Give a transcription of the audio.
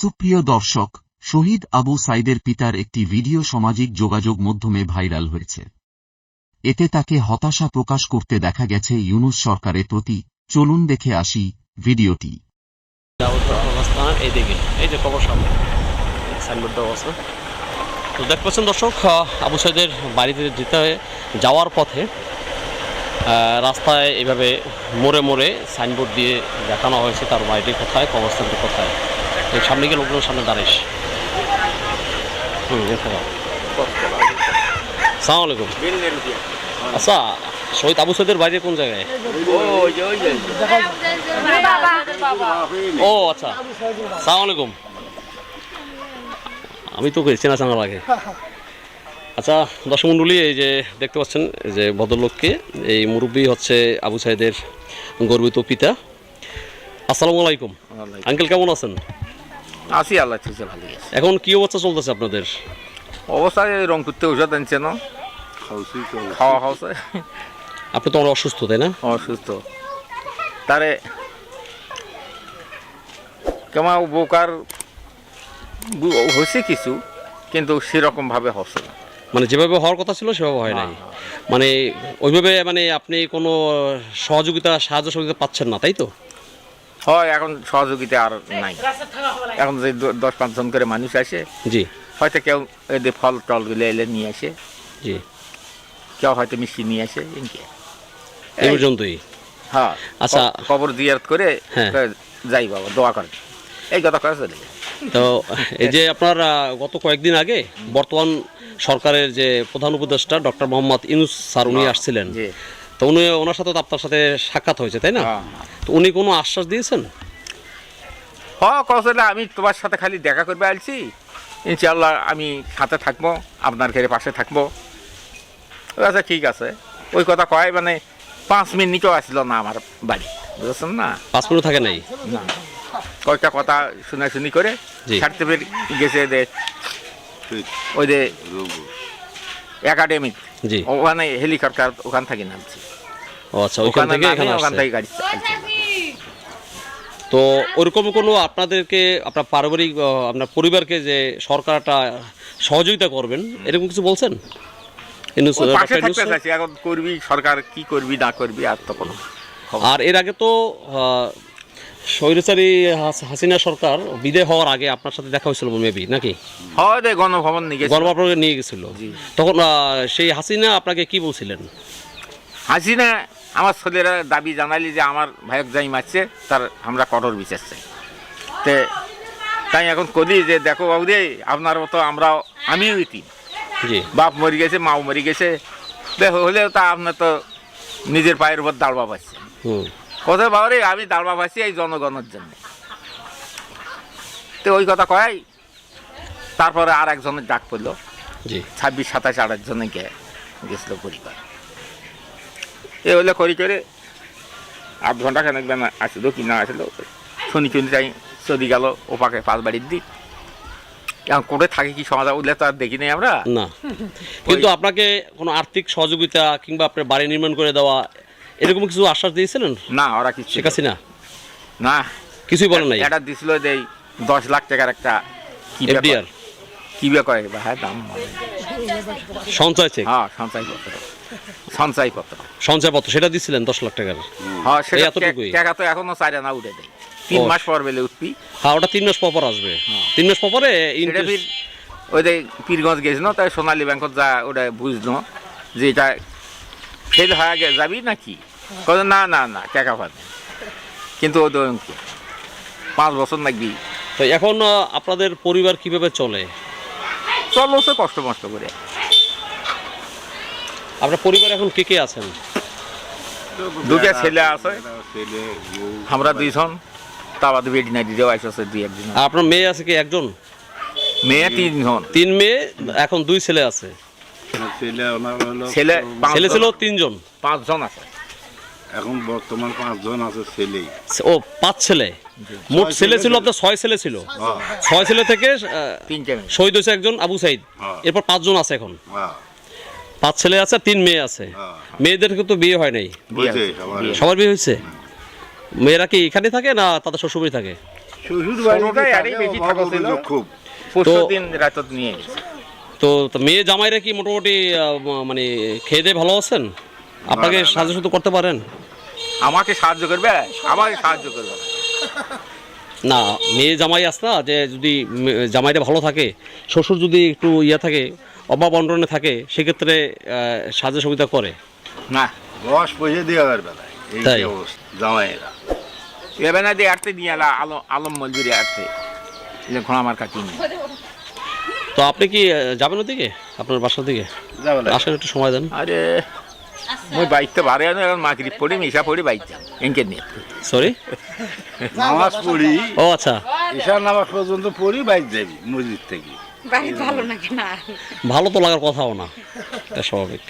সুপ্রিয় দর্শক, শহীদ আবু সাইদের পিতার একটি ভিডিও সামাজিক যোগাযোগ মাধ্যমে ভাইরাল হয়েছে। এতে তাকে হতাশা প্রকাশ করতে দেখা গেছে ইউনুস সরকারের প্রতি। চলুন দেখে আসি ভিডিওটি। এই দেখ পাচ্ছেন দর্শক আবু সাইদের বাড়িতে যেতে যাওয়ার পথে রাস্তায় এভাবে মোড়ে মোড়ে সাইনবোর্ড দিয়ে দেখানো হয়েছে তার বাড়িটি কোথায়, কবরস্থানটি কোথায়। সামনে গিয়ে লোকজন সামনে দাঁড়াইস। হুম সালাম আলাইকুম। আচ্ছা শহীদ আবু সাইদের বাড়ি কোন জায়গায়? ও আচ্ছা। সালাম আলাইকুম। আমি তো চেনা জানার আগে। আচ্ছা দর্শক মণ্ডলী এই যে দেখতে পাচ্ছেন যে ভদ্রলোককে এই মুরব্বী হচ্ছে আবু সাইদের গর্বিত পিতা। আসসালামু আলাইকুম। আঙ্কেল কেমন আছেন? আছি আল্লাহ ঠিক আছে ভালো আছে এখন কি অবস্থা চলতেছে আপনাদের? অবস্থায় রং করতে ওষুধ আনছে না? খাওয়া খাওয়াছে আপনি তো অনেক অসুস্থ তাই না? অসুস্থ। তারে কেমন উপকার হয়েছে কিছু কিন্তু সেরকম ভাবে হচ্ছে না। মানে যেভাবে হওয়ার কথা ছিল সেভাবে হয় নাই। মানে ওইভাবে মানে আপনি কোনো সহযোগিতা সাহায্য সহযোগিতা পাচ্ছেন না তাই তো? হয় এখন সহযোগিতা আর নাই। এখন যে দশ পাঁচজন করে মানুষ আসে জি। হয়তো কেউ এদের ফল টলগুলো এলে নিয়ে আসে। জি। কেউ হয়তো মিষ্টি নিয়ে আসে এনকে এই পর্যন্তই। হ্যাঁ আচ্ছা। কবর জিয়ারত করে হ্যাঁ। কয়, যাই বাবা দোয়া করেন। এই কথা করে চলে তো এই যে আপনার গত কয়েকদিন আগে বর্তমান সরকারের যে প্রধান উপদেষ্টা ডক্টর মোহাম্মদ ইনুস স্যার উনি আসছিলেন। জি। তো উনি ওনার সাথে তো আপনার সাথে সাক্ষাৎ হয়েছে তাই না? হ্যাঁ। তো উনি কোনো আশ্বাস দিয়েছেন? হ্যাঁ কৌশলে আমি তোমার সাথে খালি দেখা করবে আসছি ইনশাল্লাহ আমি সাথে থাকব আপনার ঘরে পাশে থাকব। আচ্ছা ঠিক আছে। ওই কথা কয় মানে পাঁচ মিনিটও আসলো না আমার বাড়ি বুঝেছেন না? পাঁচ মিনিট থাকে নাই? না। কয়েকটা কথা শুনে শুনি করে। সার্টিফিকেট গেছে যে ওই যে একাডেমিক জি। ওখানে হেলিকপ্টার ওখান থেকে নামছি। ও আচ্ছা ওইখান থেকে এখানে ওখান থেকে গাড়ি। তো ওরকম কোনো আপনাদেরকে আপনার পারিবারিক আপনার পরিবারকে যে সরকারটা সহযোগিতা করবেন এরকম কিছু বলছেন? এখন করবি সরকার কি করবি না করবি আর তো কোনো আর এর আগে তো স্বৈরাচারী হাসিনা সরকার বিদায় হওয়ার আগে আপনার সাথে দেখা হয়েছিল মেবি নাকি? হয় গণভবন নিয়ে গেছে নিয়ে গেছিল। তখন আহ, সেই হাসিনা আপনাকে কি বলছিলেন? হাসিনা আমার ছেলেরা দাবি জানালি যে আমার ভাইক যাই মারছে তার আমরা কঠোর বিচার চাই। তে তাই এখন করি যে দেখো বাবু রে আপনার মতো আমরা আমিও ইতি বাপ মরে গেছে মাও মরে গেছে। দেখো হলেও তা আপনার তো নিজের পায়ের উপর দাঁড়বা পাচ্ছেন হুম। কোথায় বাবা রে আমি দাঁড়বা পাচ্ছি এই জনগণের জন্য। তো ওই কথা কয় তারপরে আর একজনের ডাক পড়ল। জি। ছাব্বিশ সাতাশ আঠাশ জনে গেছিল পরিবার। এ হলে করি করে আধ ঘণ্টা খানেক বেন আসলো কি না আসলো। শুনি শুনি যাই চলি গেল ওপাকে পাঁচ বাড়ির দিক। এখন কোটে থাকে কি সমাজ উঠলে তো আর দেখি নাই আমরা। না। কিন্তু আপনাকে কোনো আর্থিক সহযোগিতা কিংবা আপনার বাড়ি নির্মাণ করে দেওয়া এরকম কিছু আশ্বাস দিয়েছিলেন? না ওরা কিছু শেখ হাসিনা? না। কিছুই বলেন নাই? এটা দিছিল যে দশ লাখ টাকার একটা কি এফডিআর। কি বে কয় বা হ্যাঁ দাম। সঞ্চয় চেক? হ্যাঁ সঞ্চয়পত্র সঞ্চয়পত্র সঞ্চয়পত্র সেটা দিচ্ছিলেন দশ লাখ টাকার? হ্যাঁ সেটা এতটুকুই? টাকা তো এখনও না উঠে দেয়। তিন মাস পর বেলে উঠবি। হ্যাঁ ওটা তিন মাস পর আসবে। তিন মাস পরে ওই যে পীরগঞ্জ গেছিল তাই সোনালী ব্যাংকত যা ওটা বুঝলো যে এটা ফেল হয়ে যাবি নাকি? না না না টাকা পাবে কিন্তু ও তো পাঁচ বছর লাগবি। তো এখন আপনাদের পরিবার কীভাবে চলে? চলো কষ্ট মষ্ট করে। আপনার পরিবার এখন কে কে আছেন? দুটা ছেলে আছে। আমরা দুইজন। তা বাদে বেডি নাই দিতেও আসছে দুই একজন। আপনার মেয়ে আছে কি একজন? মেয়ে তিনজন। তিন মেয়ে এখন দুই ছেলে আছে। ছেলে ছেলে ছিল তিনজন। পাঁচজন আছে। এখন বর্তমান পাঁচজন আছে ছেলেই। ও পাঁচ ছেলে। মোট ছেলে ছিল আপনার ছয় ছেলে ছিল। হ্যাঁ, ছয় ছেলে থেকে শহীদ হয়েছে একজন আবু সাইদ। হ্যাঁ। এরপর পাঁচজন আছে এখন। হ্যাঁ, পাঁচ ছেলে আছে তিন মেয়ে আছে হ্যাঁ। মেয়েদের তো বিয়ে হয় নাই সবার। বিয়ে। হয়েছে মেয়েরা কি এখানে থাকে না তাদের শ্বশুরবাড়ি থাকে তো মেয়ে জামাইরা কি মোটামুটি মানে খেয়ে দিয়ে ভালো আছেন আপনাকে। সাহায্য সাথে করতে পারেন আমাকে সাহায্য করবে আমাকে সাহায্য করবে না। না মেয়ে জামাই আস না যে যদি জামাইটা ভালো থাকে শ্বশুর যদি একটু ইয়ে থাকে অভাব অন্টনে থাকে সেক্ষেত্রে সাহায্য সুবিধা করে? না দশ পয়সা দেওয়ার বেলায় এই? অবস্থা জামাইয়েরা। এবার না দিয়ে আটতে নিয়ে এলা আলম আলম মজুরি আটতে যখন আমার কাছে নিয়ে তো আপনি কি যাবেন ওদিকে? আপনার বাসার দিকে? না। আসেন একটু সময় দেন। আরে মই বাইকতে বাড়ে আনো এখন মাগরিব পড়ি মিশা পড়ি বাইক যাম এনকে নিয়ে। সরি নামাজ পড়ি। ও আচ্ছা। ঈশার নামাজ পর্যন্ত পড়ি বাইক যাবি মসজিদ থেকে। না ভালো তো লাগার কথাও না। এটা স্বাভাবিক।